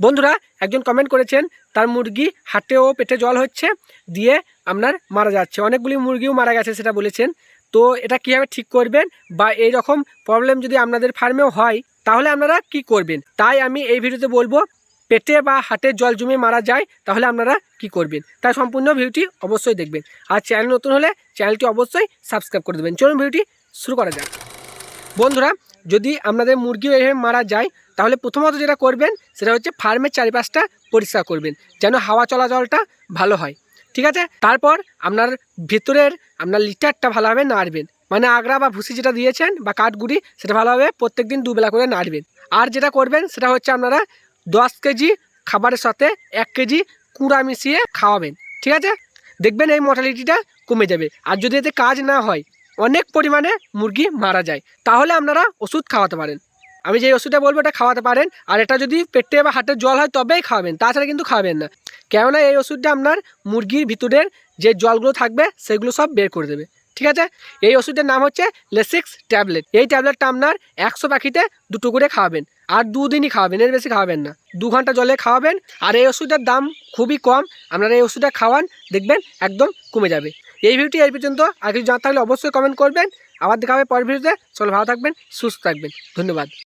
বন্ধুরা, একজন কমেন্ট করেছেন, তার মুরগি হাটে ও পেটে জল হচ্ছে, দিয়ে আপনার মারা যাচ্ছে। অনেকগুলি মুরগিও মারা গেছে সেটা বলেছেন। তো এটা কীভাবে ঠিক করবেন বা এই রকম প্রবলেম যদি আপনাদের ফার্মেও হয়, তাহলে আপনারা কি করবেন? তাই আমি এই ভিডিওতে বলব, পেটে বা হাটে জল জমে মারা যায়, তাহলে আপনারা কি করবেন? তাই সম্পূর্ণ ভিডিওটি অবশ্যই দেখবেন। আর চ্যানেল নতুন হলে চ্যানেলটি অবশ্যই সাবস্ক্রাইব করে দেবেন। চলুন ভিডিওটি শুরু করা যাক। বন্ধুরা যদি আপনাদের মুরগি এইভাবে মারা যায়, তাহলে প্রথমত যেটা করবেন, সেটা হচ্ছে ফার্মের চারিপাশটা পরিষ্কার করবেন, যেন হাওয়া চলাচলটা ভালো হয়। ঠিক আছে? তারপর আপনার ভেতরের, আপনার লিটারটা ভালোভাবে নাড়বেন। মানে আগড়া বা ভুসি যেটা দিয়েছেন বা কাঠগুড়ি, সেটা ভালোভাবে প্রত্যেক দিন দুবেলা করে নাড়বেন। আর যেটা করবেন, সেটা হচ্ছে আপনারা দশ কেজি খাবারের সাথে এক কেজি কুড়া মিশিয়ে খাওয়াবেন। ঠিক আছে? দেখবেন এই মর্টালিটিটা কমে যাবে। আর যদি এতে কাজ না হয় অনেক পরিমাণে মুরগি মারা যায়। তাহলে আপনারা ওষুধ খাওয়াতে পারেন। আমি যে ওষুধটা বলব এটা খাওয়াতে পারেন। আর এটা যদি পেটে বা হাটের জল হয় তবেই খাওয়াবেন তাছাড়া কিন্তু খাবেন না। কেননা এই ওষুধটা আপনার মুরগির ভিতরের যে জলগুলো থাকবে, সেগুলো সব বের করে দেবে। ঠিক আছে? এই ওষুধের নাম হচ্ছে লেসিক্স ট্যাবলেট। এই ট্যাবলেটটা আপনার একশো পাখিতে দুটো করে খাওয়াবেন। আর দুদিনই খাওয়াবেন, এর বেশি খাওয়াবেন না। দু ঘণ্টা জলে খাওয়াবেন আর এই ওষুধের দাম খুবই কম। আপনারা এই ওষুধটা খাওয়ান, দেখবেন একদম কমে যাবে। এই ভিডিওটি এই পর্যন্ত। আর কিছু জানতে থাকলে অবশ্যই কমেন্ট করবেন। আবার দেখা হবে পরের ভিডিওতে। চলো ভালো থাকবেন, সুস্থ থাকবেন। ধন্যবাদ।